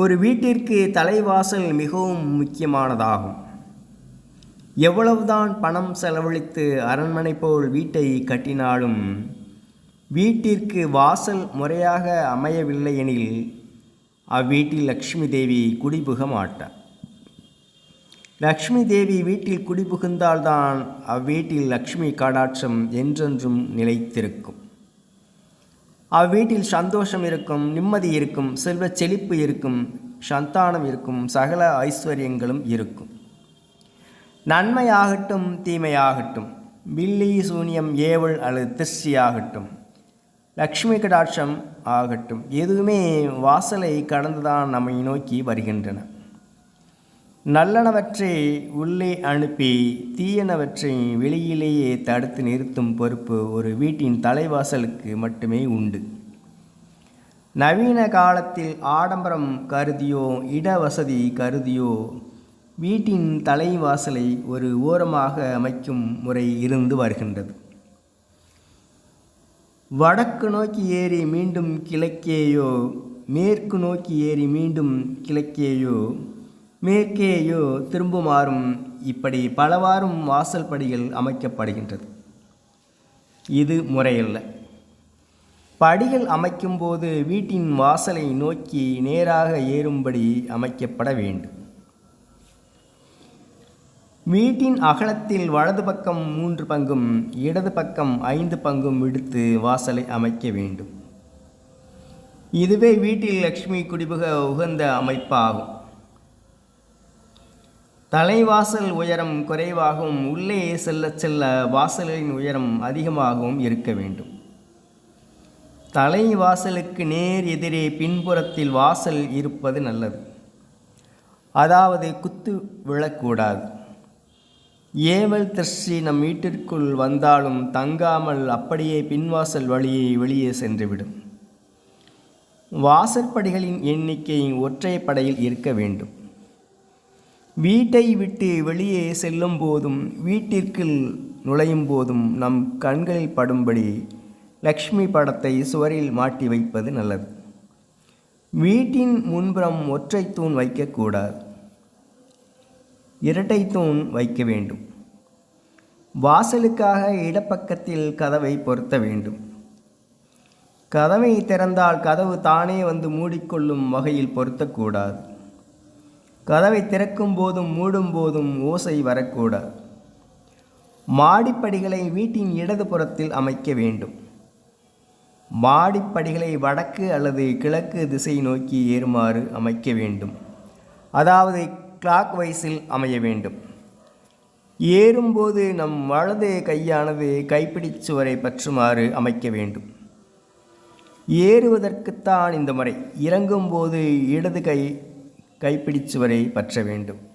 ஒரு வீட்டிற்கு தலைவாசல் மிகவும் முக்கியமானதாகும். எவ்வளவுதான் பணம் செலவழித்து அரண்மனை போல் வீட்டை கட்டினாலும் வீட்டிற்கு வாசல் முறையாக அமையவில்லை எனில் அவ்வீட்டில் லக்ஷ்மி தேவி குடிபுக மாட்டார். லக்ஷ்மி தேவி வீட்டில் குடிபுகுந்தால்தான் அவ்வீட்டில் லக்ஷ்மி கடாட்சம் என்றென்றும் நிலைத்திருக்கும். அவ்வீட்டில் சந்தோஷம் இருக்கும் நிம்மதி இருக்கும் செல்வச் செழிப்பு இருக்கும் சந்தானம் இருக்கும் சகல ஐஸ்வர்யங்களும் இருக்கும். நன்மையாகட்டும் தீமையாகட்டும். பில்லி சூனியம் ஏவல் அல்லது திருஷ்டியாகட்டும் லக்ஷ்மி கடாட்சம் ஆகட்டும். எதுவுமே வாசலை கடந்துதான் நம்மை நோக்கி வருகின்றன. நல்லனவற்றை உள்ளே அனுப்பி தீயனவற்றை வெளியிலேயே தடுத்து நிறுத்தும் பொறுப்பு ஒரு வீட்டின் தலைவாசலுக்கு மட்டுமே உண்டு. நவீன காலத்தில் ஆடம்பரம் கருதியோ இடவசதி கருதியோ வீட்டின் தலைவாசலை ஒரு ஓரமாக அமைக்கும் முறை இருந்து வருகின்றது. வடக்கு நோக்கி ஏறி மீண்டும் கிழக்கேயோ மேற்கு நோக்கி ஏறி மீண்டும் கிழக்கேயோ மேற்கேயோ திரும்புமாறும் இப்படி பலவாறும் வாசல் படிகள் அமைக்கப்படுகின்றது. இது முறையல்ல. படிகள் அமைக்கும்போது வீட்டின் வாசலை நோக்கி நேராக ஏறும்படி அமைக்கப்பட வேண்டும். வீட்டின் அகலத்தில் வலது பக்கம் மூன்று பங்கும் இடது பக்கம் ஐந்து பங்கும் விடுத்து வாசலை அமைக்க வேண்டும். இதுவே வீட்டில் லக்ஷ்மி குடிபுக உகந்த அமைப்பாகும். தலைவாசல் உயரம் குறைவாகவும் உள்ளே செல்ல செல்ல வாசலின் உயரம் அதிகமாகவும் இருக்க வேண்டும். தலைவாசலுக்கு நேர் எதிரே பின்புறத்தில் வாசல் இருப்பது நல்லது. அதாவது குத்து விழக்கூடாது. ஏவல் திருஷ்டி நம் வீட்டிற்குள் வந்தாலும் தங்காமல் அப்படியே பின்வாசல் வழியை வெளியே சென்றுவிடும். வாசற்படிகளின் எண்ணிக்கை ஒற்றைப்படையில் இருக்க வேண்டும். வீட்டை விட்டு வெளியே செல்லும் போதும் வீட்டிற்குள் நுழையும் போதும் நம் கண்களில் படும்படி லக்ஷ்மி படத்தை சுவரில் மாட்டி வைப்பது நல்லது. வீட்டின் முன்புறம் ஒற்றை தூண் வைக்கக்கூடாது. இரட்டை தூண் வைக்க வேண்டும். வாசலுக்காக இடப்பக்கத்தில் கதவை பொருத்த வேண்டும். கதவை திறந்தால் கதவு தானே வந்து மூடிக்கொள்ளும் வகையில் பொருத்தக்கூடாது. கதவை திறக்கும் போதும் மூடும் போதும் ஓசை வரக்கூடாது மாடிப்படிகளை வீட்டின் இடது புறத்தில் அமைக்க வேண்டும். மாடிப்படிகளை வடக்கு அல்லது கிழக்கு திசை நோக்கி ஏறுமாறு அமைக்க வேண்டும். அதாவது கிளாக் வைஸில் அமைய வேண்டும். ஏறும்போது நம் வலது கையானது கைப்பிடி சுவரை பற்றுமாறு அமைக்க வேண்டும். ஏறுவதற்குத்தான் இந்த முறை. இறங்கும்போது இடது கை கைப்பிடிச்சுவரை பற்ற வேண்டும்.